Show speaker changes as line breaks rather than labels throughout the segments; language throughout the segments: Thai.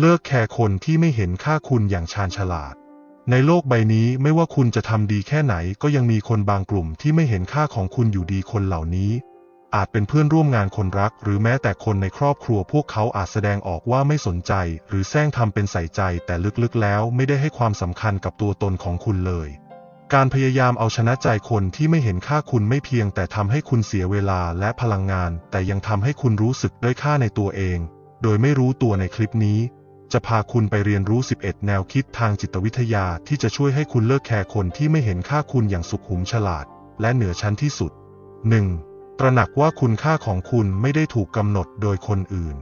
เลิกแคร์คนที่ไม่เห็นค่าคุณอย่างชาญฉลาด ในโลกใบนี้ไม่ว่าคุณจะทำดีแค่ไหนก็ยังมีคนบางกลุ่มที่ไม่เห็นค่าของคุณอยู่ดีคนเหล่านี้ อาจเป็นเพื่อนร่วมงานคนรัก หรือแม้แต่คนในครอบครัวพวกเขาอาจแสดงออกว่าไม่สนใจ หรือแซงทำเป็นใส่ใจ แต่ลึกๆแล้วไม่ได้ให้ความสำคัญกับตัวตนของคุณเลย การพยายามเอาชนะใจคนที่ไม่เห็นค่าคุณไม่เพียง แต่ทำให้คุณเสียเวลาและพลังงาน แต่ยังทำให้คุณรู้สึกด้อยค่าในตัวเอง โดยไม่รู้ตัวในคลิปนี้ จะพาคุณไปเรียนรู้ 11 แนวคิดทางจิตวิทยาที่จะช่วยให้คุณเลิกแคร์คนที่ไม่เห็นค่าคุณอย่างสุขุมฉลาด และเหนือชั้นที่สุด 1. ตระหนักว่าคุณค่าของคุณไม่ได้ถูกกำหนดโดยคนอื่น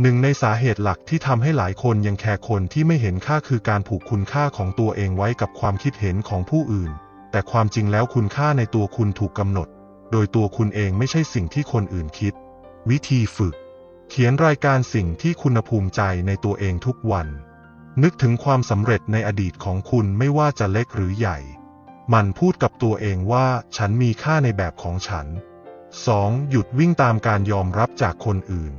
หนึ่งในสาเหตุหลักที่ทำให้หลายคนยังแคร์คนที่ไม่เห็นค่าคือการผูกคุณค่าของตัวเองไว้กับความคิดเห็นของผู้อื่น แต่ความจริงแล้วคุณค่าในตัวคุณถูกกำหนด โดยตัวคุณเองไม่ใช่สิ่งที่คนอื่นคิด วิธีฝึก เขียนรายการสิ่งที่คุณภูมิใจในตัวเองทุกวัน นึกถึงความสำเร็จในอดีตของคุณไม่ว่าจะเล็กหรือใหญ่ มันพูดกับตัวเองว่าฉันมีค่าในแบบของฉัน 2. หยุดวิ่งตามการยอมรับจากคนอื่น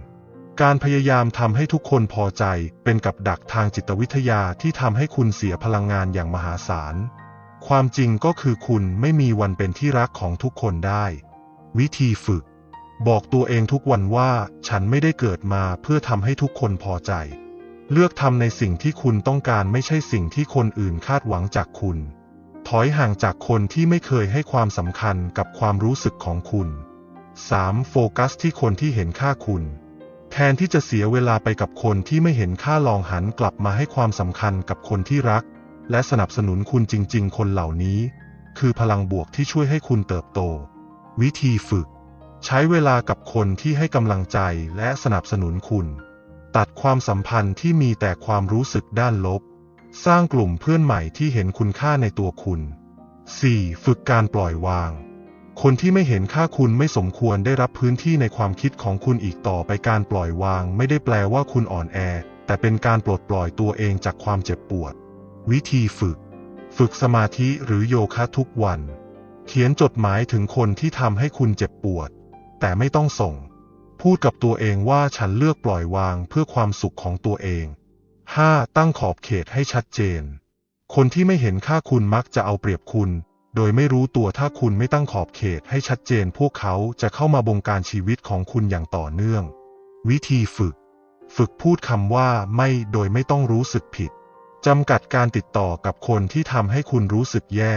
การพยายามทำให้ทุกคนพอใจเป็นกับดักทางจิตวิทยาที่ทำให้คุณเสียพลังงานอย่างมหาศาล ความจริงก็คือคุณไม่มีวันเป็นที่รักของทุกคนได้ วิธีฝึก บอกตัวเองทุกวันว่าฉันไม่ได้เกิดมาเพื่อทำให้ทุกคนพอใจ เลือกทำในสิ่งที่คุณต้องการไม่ใช่สิ่งที่คนอื่นคาดหวังจากคุณ ถอยห่างจากคนที่ไม่เคยให้ความสำคัญกับความรู้สึกของคุณ 3. โฟกัสที่คนที่เห็นค่าคุณ แทนที่จะเสียเวลาไปกับคนที่ไม่เห็นค่าลองหันกลับมาให้ความสำคัญกับคนที่รัก และสนับสนุนคุณจริง ๆ คนเหล่านี้ คือพลังบวกที่ช่วยให้คุณเติบโต วิธีฝึก ใช้เวลากับคนที่ให้กำลังใจและสนับสนุนคุณ ตัดความสัมพันธ์ที่มีแต่ความรู้สึกด้านลบ สร้างกลุ่มเพื่อนใหม่ที่เห็นคุณค่าในตัวคุณ 4. ฝึกการปล่อยวาง คนที่ไม่เห็นค่าคุณไม่สมควรได้รับพื้นที่ในความคิดของคุณอีกต่อไปการปล่อยวาง ไม่ได้แปลว่าคุณอ่อนแอ แต่เป็นการปลดปล่อยตัวเองจากความเจ็บปวด วิธีฝึก ฝึกสมาธิหรือโยคะทุกวัน เขียนจดหมายถึงคนที่ทำให้คุณเจ็บปวด แต่ไม่ต้องส่ง พูดกับตัวเองว่าฉันเลือกปล่อยวางเพื่อความสุขของตัวเอง 5. ตั้งขอบเขตให้ชัดเจน คนที่ไม่เห็นค่าคุณมักจะเอาเปรียบคุณ โดยไม่รู้ตัวถ้าคุณไม่ตั้งขอบเขตให้ชัดเจน พวกเขาจะเข้ามาบงการชีวิตของคุณอย่างต่อเนื่อง วิธีฝึก ฝึกพูดคำว่าไม่โดยไม่ต้องรู้สึกผิดจำกัดการติดต่อกับคนที่ทำให้คุณรู้สึกแย่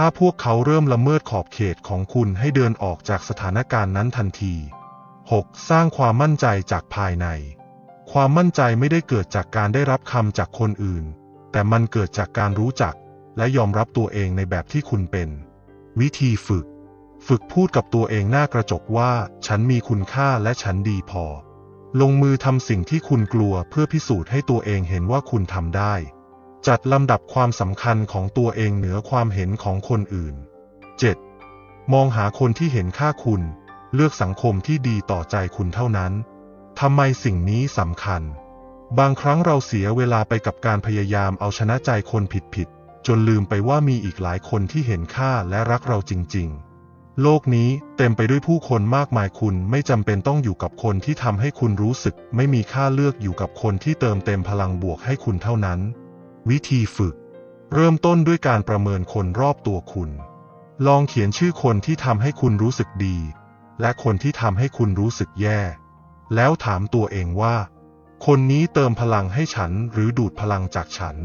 ถ้าพวกเขาเริ่มละเมิดขอบเขตของคุณให้เดินออกจากสถานการณ์นั้นทันที 6. สร้างความมั่นใจจากภายใน ความมั่นใจไม่ได้เกิดจากการได้รับคำจากคนอื่น แต่มันเกิดจากการรู้จัก และยอมรับตัวเองในแบบที่คุณเป็น วิธีฝึก ฝึกพูดกับตัวเองหน้ากระจกว่า ฉันมีคุณค่าและฉันดีพอ ลงมือทำสิ่งที่คุณกลัวเพื่อพิสูจน์ให้ตัวเองเห็นว่าคุณทำได้ จัดลำดับความสำคัญของตัวเองเหนือความเห็นของคนอื่น 7. มองหาคนที่เห็นค่าคุณ เลือกสังคมที่ดีต่อใจคุณเท่านั้น ทำไมสิ่งนี้สำคัญ บางครั้งเราเสียเวลาไปกับการพยายามเอาชนะใจคนผิดๆ จนลืมไปว่ามีอีกหลายคนที่เห็นค่าและรักเราจริง ๆ โลกนี้เต็มไปด้วยผู้คนมากมายคุณไม่จำเป็นต้องอยู่กับคนที่ทำให้คุณรู้สึก ไม่มีค่าเลือกอยู่กับคนที่เติมเต็มพลังบวกให้คุณเท่านั้น วิธีฝึก เริ่มต้นด้วยการประเมินคนรอบตัวคุณ ลองเขียนชื่อคนที่ทำให้คุณรู้สึกดี และคนที่ทำให้คุณรู้สึกแย่ แล้วถามตัวเองว่า คนนี้เติมพลังให้ฉันหรือดูดพลังจากฉัน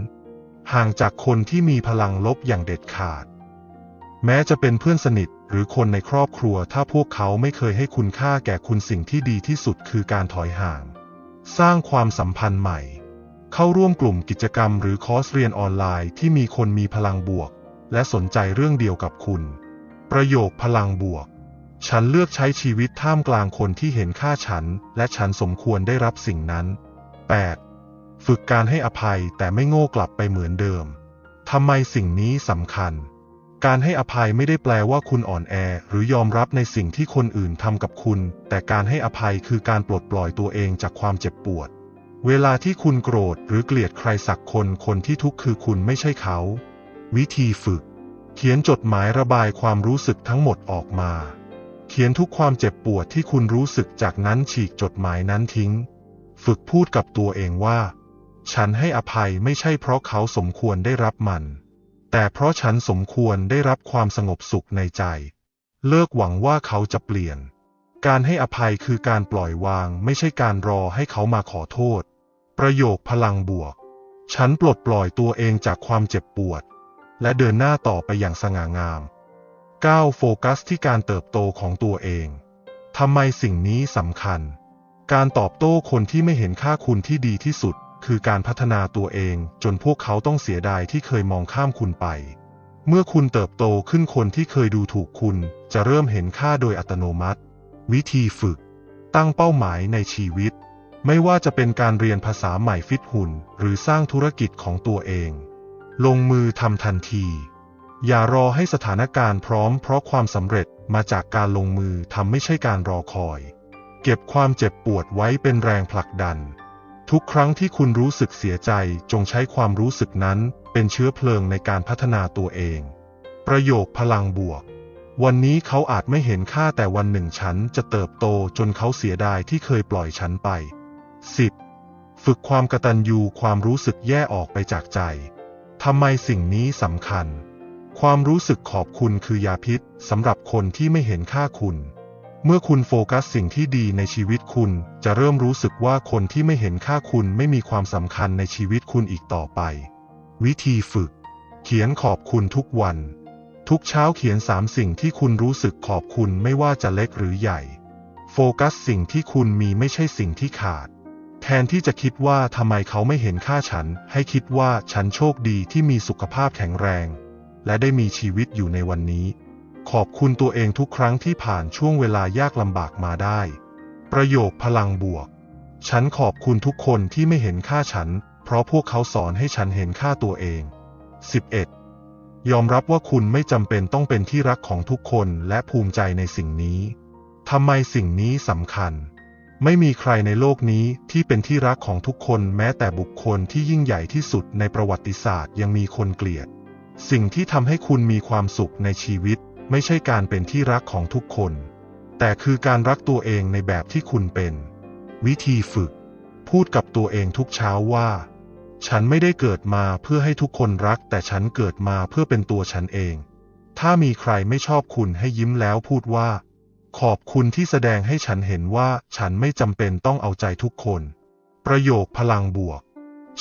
ห่างจากคนที่มีพลังลบอย่างเด็ดขาด แม้จะเป็นเพื่อนสนิทหรือคนในครอบครัว ถ้าพวกเขาไม่เคยให้คุณค่าแก่คุณสิ่งที่ดีที่สุดคือการถอยห่าง สร้างความสัมพันธ์ใหม่ เข้าร่วมกลุ่มกิจกรรมหรือคอร์สเรียนออนไลน์ที่มีคนมีพลังบวก และสนใจเรื่องเดียวกับคุณ ประโยคพลังบวก ฉันเลือกใช้ชีวิตท่ามกลางคนที่เห็นค่าฉัน และฉันสมควรได้รับสิ่งนั้น 8. ฝึกการให้อภัยแต่ไม่โง่กลับไปเหมือนเดิมทำไมสิ่งนี้สำคัญ การให้อภัยไม่ได้แปลว่าคุณอ่อนแอ หรือยอมรับในสิ่งที่คนอื่นทำกับคุณ แต่การให้อภัยคือการปลดปล่อยตัวเองจากความเจ็บปวด เวลาที่คุณโกรธหรือเกลียดใครสักคนคนที่ทุกข์คือคุณไม่ใช่เขา วิธีฝึก เขียนจดหมายระบายความรู้สึกทั้งหมดออกมา เขียนทุกความเจ็บปวดที่คุณรู้สึกจากนั้นฉีกจดหมายนั้นทิ้ง ฝึกพูดกับตัวเองว่า ฉันให้อภัยไม่ใช่เพราะเขาสมควรได้รับมัน แต่เพราะฉันสมควรได้รับความสงบสุขในใจ เลิกหวังว่าเขาจะเปลี่ยน การให้อภัยคือการปล่อยวางไม่ใช่การรอให้เขามาขอโทษ ประโยคพลังบวก ฉันปลดปล่อยตัวเองจากความเจ็บปวด และเดินหน้าต่อไปอย่างสง่างาม 9. โฟกัสที่การเติบโตของตัวเอง ทำไมสิ่งนี้สำคัญ การตอบโต้คนที่ไม่เห็นค่าคุณที่ดีที่สุด คือการพัฒนาตัวเองจนพวกเขาต้องเสียดายที่เคยมองข้ามคุณไป เมื่อคุณเติบโตขึ้นคนที่เคยดูถูกคุณ จะเริ่มเห็นค่าโดยอัตโนมัติ วิธีฝึก ตั้งเป้าหมายในชีวิต ไม่ว่าจะเป็นการเรียนภาษาใหม่ฟิตหุ่น หรือสร้างธุรกิจของตัวเอง ลงมือทำทันที อย่ารอให้สถานการณ์พร้อมเพราะความสำเร็จมาจากการลงมือทำไม่ใช่การรอคอย เก็บความเจ็บปวดไว้เป็นแรงผลักดัน ทุกครั้งที่คุณรู้สึกเสียใจจงใช้ความรู้สึกนั้นเป็นเชื้อเพลิงในการพัฒนาตัวเอง ประโยคพลังบวก วันนี้เขาอาจไม่เห็นค่าแต่วันหนึ่งฉันจะเติบโตจนเขาเสียดายที่เคยปล่อยฉันไป 10. ฝึกความกตัญญูความรู้สึกแย่ออกไปจากใจ ทำไมสิ่งนี้สำคัญ ความรู้สึกขอบคุณคือยาพิษสำหรับคนที่ไม่เห็นค่าคุณ เมื่อคุณโฟกัสสิ่งที่ดีในชีวิตคุณ จะเริ่มรู้สึกว่าคนที่ไม่เห็นค่าคุณไม่มีความสำคัญในชีวิตคุณอีกต่อไป วิธีฝึก เขียนขอบคุณทุกวัน ทุกเช้าเขียนสามสิ่งที่คุณรู้สึกขอบคุณไม่ว่าจะเล็กหรือใหญ่ โฟกัสสิ่งที่คุณมีไม่ใช่สิ่งที่ขาด แทนที่จะคิดว่าทำไมเขาไม่เห็นค่าฉัน ให้คิดว่าฉันโชคดีที่มีสุขภาพแข็งแรง และได้มีชีวิตอยู่ในวันนี้ ขอบคุณตัวเองทุกครั้งที่ผ่านช่วงเวลายากลำบากมาได้ ประโยคพลังบวก ฉันขอบคุณทุกคนที่ไม่เห็นค่าฉัน เพราะพวกเขาสอนให้ฉันเห็นค่าตัวเอง 11. ยอมรับว่าคุณไม่จำเป็นต้องเป็นที่รักของทุกคนและภูมิใจในสิ่งนี้ทำไมสิ่งนี้สำคัญ ไม่มีใครในโลกนี้ที่เป็นที่รักของทุกคนแม้แต่บุคคลที่ยิ่งใหญ่ที่สุดในประวัติศาสตร์ยังมีคนเกลียด สิ่งที่ทำให้คุณมีความสุขในชีวิต ไม่ใช่การเป็นที่รักของทุกคน แต่คือการรักตัวเองในแบบที่คุณเป็น วิธีฝึก พูดกับตัวเองทุกเช้าว่า ฉันไม่ได้เกิดมาเพื่อให้ทุกคนรัก แต่ฉันเกิดมาเพื่อเป็นตัวฉันเอง ถ้ามีใครไม่ชอบคุณให้ยิ้มแล้วพูดว่า ขอบคุณที่แสดงให้ฉันเห็นว่าฉันไม่จำเป็นต้องเอาใจทุกคน ประโยคพลังบวก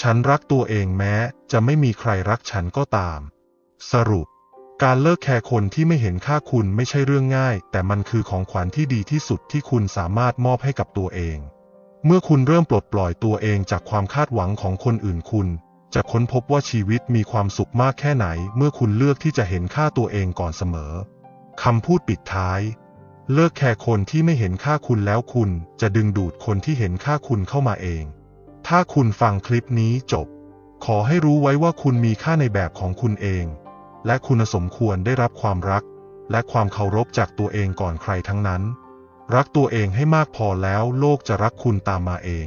ฉันรักตัวเองแม้ จะไม่มีใครรักฉันก็ตาม สรุป การเลิกแคร์คนที่ไม่เห็นค่าคุณไม่ใช่เรื่องง่าย แต่มันคือของขวัญที่ดีที่สุดที่คุณสามารถมอบให้กับตัวเอง เมื่อคุณเริ่มปลดปล่อยตัวเองจากความคาดหวังของคนอื่นคุณ จะค้นพบว่าชีวิตมีความสุขมากแค่ไหน เมื่อคุณเลือกที่จะเห็นค่าตัวเองก่อนเสมอคำพูดปิดท้าย เลิกแคร์คนที่ไม่เห็นค่าคุณแล้วคุณจะดึงดูดคนที่เห็นค่าคุณเข้ามาเอง ถ้าคุณฟังคลิปนี้จบ ขอให้รู้ไว้ว่าคุณมีค่าในแบบของคุณเอง และคุณสมควรได้รับความรัก และความเคารพจากตัวเองก่อนใครทั้งนั้น รักตัวเองให้มากพอแล้วโลกจะรักคุณตามมาเอง